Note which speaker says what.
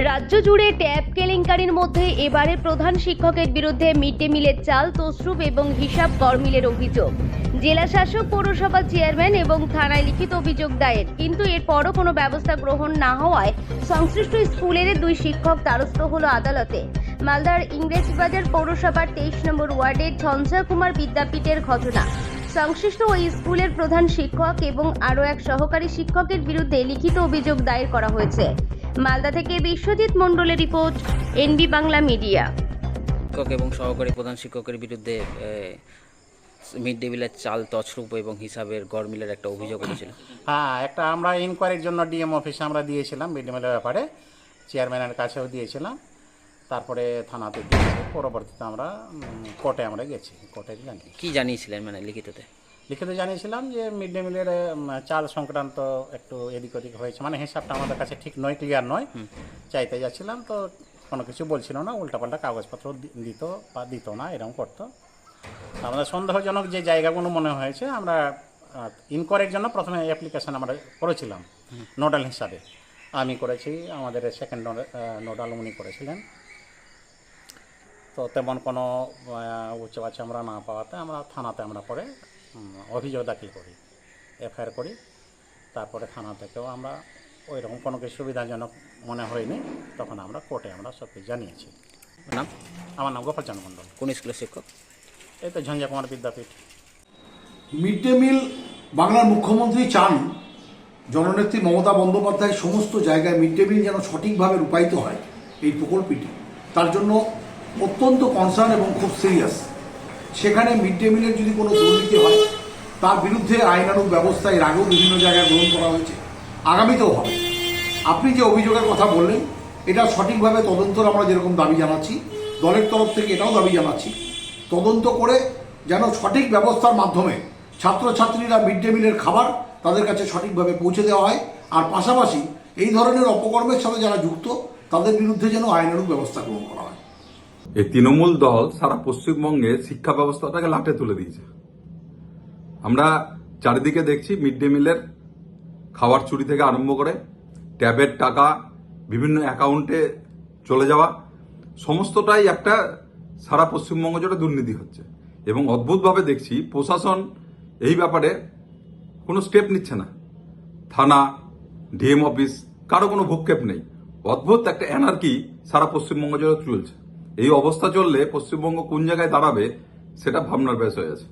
Speaker 1: রাজ্য জুড়ে ট্যাব কেলেঙ্কারির মধ্যে এবারে প্রধান শিক্ষকের বিরুদ্ধে মিড ডে মিলের চাল, তসরুপ এবং হিসাব গরমিলের অভিযোগ। জেলা শাসক, পৌরসভা চেয়ারম্যান এবং থানায় লিখিত অভিযোগ দায়ের। কিন্তু এরপরও কোনো ব্যবস্থা গ্রহণ না হওয়ায় সংশ্লিষ্ট স্কুলের দুই শিক্ষক দ্বারস্থ হলো আদালতে। মালদার ইংরেজবাজার পৌরসভার তেইশ নম্বর ওয়ার্ডের ঝঞ্ঝা কুমার বিদ্যাপীঠের ঘটনা। সংশ্লিষ্ট ওই স্কুলের প্রধান শিক্ষক এবং আরও এক সহকারী শিক্ষকের বিরুদ্ধে লিখিত অভিযোগ দায়ের করা হয়েছে। মালদা থেকে বিশ্বজিৎ মণ্ডলের রিপোর্ট এনবি বাংলা মিডিয়া।
Speaker 2: শিক্ষক এবং সহকারী প্রধান শিক্ষকের বিরুদ্ধে মিড ডে মিলের চাল তছরূপ এবং হিসাবের গড়মিলের একটা অভিযোগ উঠেছিল।
Speaker 3: হ্যাঁ একটা আমরা ইনকোয়ারির জন্য ডিএম অফিসে আমরা দিয়েছিলাম মিড ডে মিলের ব্যাপারে। চেয়ারম্যানের কাছেও দিয়েছিলাম। তারপরে থানাতে দিয়েছি পরবর্তীতে আমরা কোর্টে আমরা গেছি। কোর্টে জানি
Speaker 2: কি জানিয়েছিলেন মানে লিখিততে?
Speaker 3: লিখিত জানিয়েছিলাম যে মিড ডে মিলের চাল সংক্রান্ত একটু এদিক ওদিক হয়েছে। মানে হিসাবটা আমাদের কাছে ঠিক নয় ক্লিয়ার নয়। চাইতে যাচ্ছিলাম তো কোনো কিছু বলছিল না উল্টাপাল্টা কাগজপত্র দিত বা দিত না এরকম করতো। আমাদের সন্দেহজনক যে জায়গাগুলো মনে হয়েছে আমরা ইনকোয়ারির জন্য প্রথমে অ্যাপ্লিকেশন আমরা করেছিলাম নোডাল হিসাবে। আমি করেছি আমাদের সেকেন্ড নোডাল উনি করেছিলেন। তো তেমন কোনো উচ্চ বাচ্চা আমরা না পাওয়াতে আমরা থানাতে আমরা পরে অভিযোগ দাখিল করি এফআইআর করি। তারপরে থানা থেকেও আমরা ওই রকম কোনো কিছু সুবিধাজনক মনে হয়নি। তখন আমরা কোর্টে আমরা সব কিছু জানিয়েছি।
Speaker 2: নাম?
Speaker 3: আমার নাম গোপালচন্দ্র মণ্ডল।
Speaker 2: কোন স্কুলের শিক্ষক?
Speaker 3: এই তো Jhanjha Kumar Vidyapith.
Speaker 4: Mid day meal বাংলার মুখ্যমন্ত্রী চান জননেত্রী মমতা বন্দ্যোপাধ্যায় সমস্ত জায়গায় মিড ডে মিল যেন সঠিকভাবে রূপায়িত হয় এই প্রকল্পটি। তার জন্য অত্যন্ত কনসার্ন এবং খুব সিরিয়াস সেখানে মিড ডে মিলের যদি কোনো দুর্নীতি হয়, তার বিরুদ্ধে আইনানুগ ব্যবস্থা এর আগেও বিভিন্ন জায়গায় গ্রহণ করা হয়েছে। আগামীতেও হবে। আপনি যে অভিযোগের কথা বললেন, এটা সঠিকভাবে তদন্তর আমরা যেরকম দাবি জানাচ্ছি, দলের তরফ থেকে এটাও দাবি জানাচ্ছি। তদন্ত করে যেন সঠিক ব্যবস্থার মাধ্যমে ছাত্রছাত্রীরা মিড ডে মিলের খাবার তাদের কাছে সঠিকভাবে পৌঁছে দেওয়া হয়। আর পাশাপাশি এই ধরনের অপকর্মের সাথে যারা যুক্ত, তাদের বিরুদ্ধে যেন আইনানুগ ব্যবস্থা গ্রহণ করা হয়।
Speaker 5: এই তৃণমূল দল সারা পশ্চিমবঙ্গে শিক্ষা ব্যবস্থাটাকে লাটে তুলে দিয়েছে। আমরা চারিদিকে দেখছি মিড ডে মিলের খাবার চুরি থেকে আরম্ভ করে ট্যাবের টাকা, বিভিন্ন অ্যাকাউন্টে চলে যাওয়া, সমস্তটাই একটা সারা পশ্চিমবঙ্গ জুড়ে দুর্নীতি হচ্ছে। এবং অদ্ভুতভাবে দেখছি প্রশাসন এই ব্যাপারে কোনো স্টেপ নিচ্ছে না। থানা, ডিএম অফিস, কারও কোনো ভূক্ষেপ নেই। অদ্ভুত একটা এনার্কি সারা পশ্চিমবঙ্গ জুড়ে চলছে। এই অবস্থা চললে পশ্চিমবঙ্গ কোন জায়গায় দাঁড়াবে সেটা ভাবনার ব্যাস হয়ে আছে